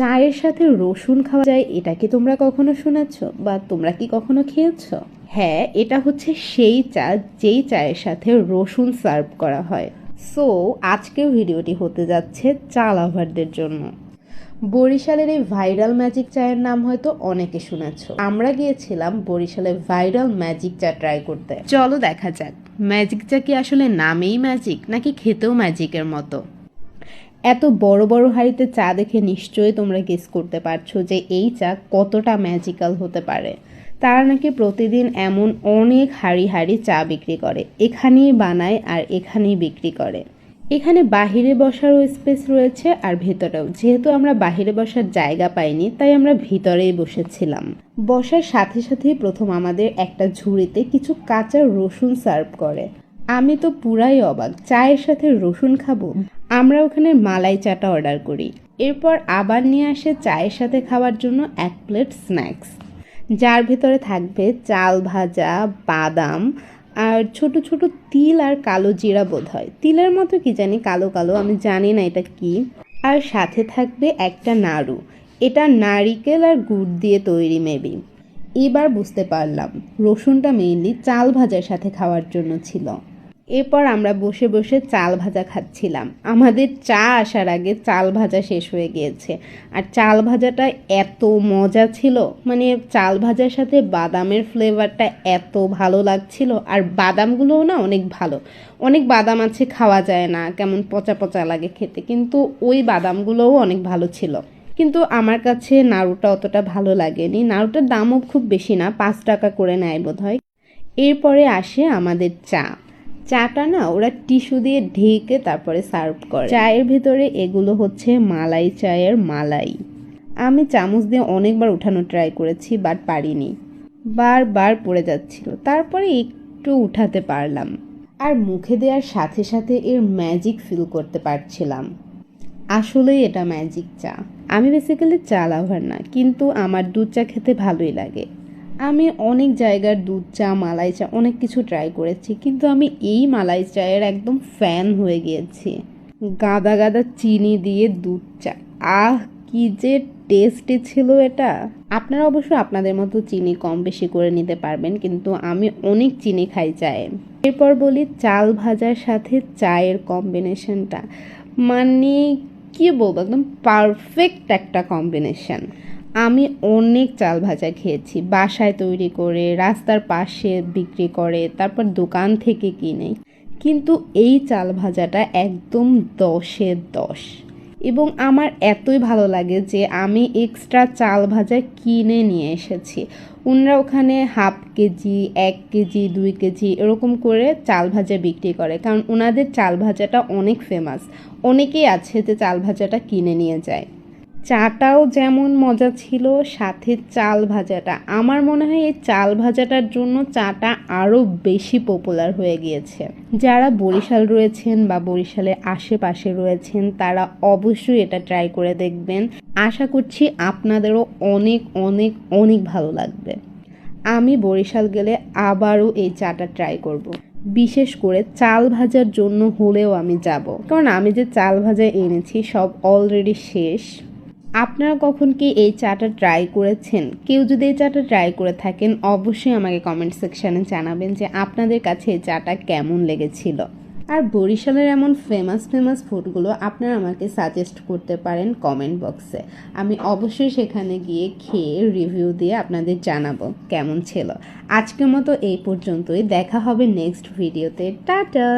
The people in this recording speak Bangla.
চায়ের সাথে রসুন খাওয়া যায়, এটা কি তোমরা কখনো শুনেছ? বা তোমরা কি কখনো খেয়েছো? হ্যাঁ এটা হচ্ছে সেই চা, যেই চায়ের সাথে রসুন সার্ভ করা হয়। সো, আজকের ভিডিওটি হতে যাচ্ছে চা লাভারদের জন্য। বরিশালের এই ভাইরাল ম্যাজিক চায়ের নাম হয়তো অনেকে শুনেছ। আমরা গিয়েছিলাম বরিশালে ভাইরাল ম্যাজিক চা ট্রাই করতে। চলো দেখা যাক, ম্যাজিক চা কি আসলে নামেই ম্যাজিক, নাকি খেতেও ম্যাজিকের মতো? এত বড় বড় হাঁড়িতে চা দেখে নিশ্চয়ই তোমরা গেস করতে পারছ যে এই চা কতটা ম্যাজিক্যাল হতে পারে। তারা নাকি প্রতিদিন এমন অনেক হাঁড়ি হাঁড়ি চা বিক্রি করে, এখানেই বানায় আর এখানেই বিক্রি করে। এখানে বাহিরে বসারও স্পেস রয়েছে আর ভেতরেও। যেহেতু আমরা বাহিরে বসার জায়গা পাইনি, তাই আমরা ভিতরেই বসেছিলাম। বসার সাথে সাথেই প্রথম আমাদের একটা ঝুড়িতে কিছু কাঁচা রসুন সার্ভ করে। আমি তো পুরাই অবাক, চায়ের সাথে রসুন খাব? আমরা ওখানে মালাই চাটা অর্ডার করি। এরপর আবার নিয়ে আসে চায়ের সাথে খাওয়ার জন্য এক প্লেট স্ন্যাক্স। যার ভেতরে থাকবে চাল ভাজা, বাদাম আর ছোট ছোট তিল আর কালো জিরা বোধ হয়। তিলের মতো কি জানি, কালো কালো, আমি জানি না এটা কি। আর সাথে থাকবে একটা নাড়ু। এটা নারিকেল আর গুড় দিয়ে তৈরি, মেবি। এবার বুঝতে পারলাম, রসুনটা মেইনলি চাল ভাজার সাথে খাওয়ার জন্য ছিল। এরপর আমরা বসে বসে চাল ভাজা খাচ্ছিলাম। আমাদের চা আসার আগে চাল ভাজা শেষ হয়ে গিয়েছে। আর চাল ভাজাটা এত মজা ছিল মানে চাল ভাজার সাথে বাদামের ফ্লেভারটা এত ভালো লাগছিল। আর বাদামগুলোও না অনেক ভালো। অনেক বাদাম আছে খাওয়া যায় না, কেমন পচা পচা লাগে খেতে, কিন্তু ওই বাদামগুলোও অনেক ভালো ছিল। কিন্তু আমার কাছে নাড়ুটা অতটা ভালো লাগেনি। নাড়ুটার দামও খুব বেশি না, পাঁচ টাকা করে নেয় বোধ হয় এরপরে আসে আমাদের চা। চাটা না ওরা টিস্যু দিয়ে ঢেকে তারপরে সার্ভ করে। চায়ের ভিতরে এগুলো হচ্ছে মালাই চায়ের মালাই। আমি চামচ দিয়ে অনেকবার উঠানো ট্রাই করেছি বাট পারিনি। বারবার পড়ে যাচ্ছিল। তারপরে একটু উঠাতে পারলাম। আর মুখে দেওয়ার সাথে সাথে এর ম্যাজিক ফিল করতে পারছিলাম। আসলেই এটা ম্যাজিক চা। আমি বেসিক্যালি চা লাভার না, কিন্তু আমার দুধ চা খেতে ভালোই লাগে। আমি অনেক জায়গার দুধ চা, মালাই চা অনেক কিছু ট্রাই করেছি, কিন্তু আমি এই মালাই চায়ের একদম ফ্যান হয়ে গিয়েছি। গাদা গাদা চিনি দিয়ে দুধ চা। আহ, কি যে টেস্টি ছিল এটা! আপনারা অবশ্য আপনাদের মতো চিনি কম বেশি করে নিতে পারবেন, কিন্তু আমি অনেক চিনি খাই চায়ে। এরপর বলি চাল ভাজার সাথে চায়ের কম্বিনেশনটা মানে কি বলব, একদম পারফেক্ট একটা কম্বিনেশন আমি অনেক চাল ভাজা খেয়েছি। বাসায় তৈরি করে, রাস্তার পাশে বিক্রি করে, তারপর দোকান থেকে কিনে। কিন্তু এই চাল ভাজাটা একদম দশে দশ। এবং আমার এতই ভালো লাগে যে আমি এক্সট্রা চাল ভাজা কিনে নিয়ে এসেছি। ওনারা ওখানে হাফ কেজি, এক কেজি, দুই কেজি এরকম করে চাল ভাজা বিক্রি করে। কারণ ওনাদের চাল ভাজাটা অনেক ফেমাস অনেকেই আছে যে চাল ভাজাটা কিনে নিয়ে যায়। চাটাও যেমন মজা ছিল, সাথে চাল ভাজাটা। আমার মনে হয় এই চাল ভাজাটার জন্য চাটা আরও বেশি পপুলার হয়ে গিয়েছে। যারা বরিশাল রয়েছেন বা বরিশালের আশেপাশে রয়েছেন, তারা অবশ্যই এটা ট্রাই করে দেখবেন। আশা করছি আপনাদেরও অনেক অনেক অনেক ভালো লাগবে। আমি বরিশাল গেলে আবারও এই চাটা ট্রাই করব। বিশেষ করে চাল ভাজার জন্য হলেও আমি যাব। কারণ আমি যে চাল ভাজা এনেছি, সব অলরেডি শেষ। আপনারা কখন কি এই চাটা ট্রাই করেছেন? কেউ যদি এই চাটা ট্রাই করে থাকেন, অবশ্যই আমাকে কমেন্ট সেকশানে জানাবেন যে আপনাদের কাছে এই চাটা কেমন লেগেছিল। আর বরিশালের এমন ফেমাস ফেমাস ফুডগুলো আপনারা আমাকে সাজেস্ট করতে পারেন কমেন্ট বক্সে আমি অবশ্যই সেখানে গিয়ে খেয়ে রিভিউ দিয়ে আপনাদের জানাব কেমন ছিল। আজকের মতো এই পর্যন্তই। দেখা হবে নেক্সট ভিডিওতে টাটা!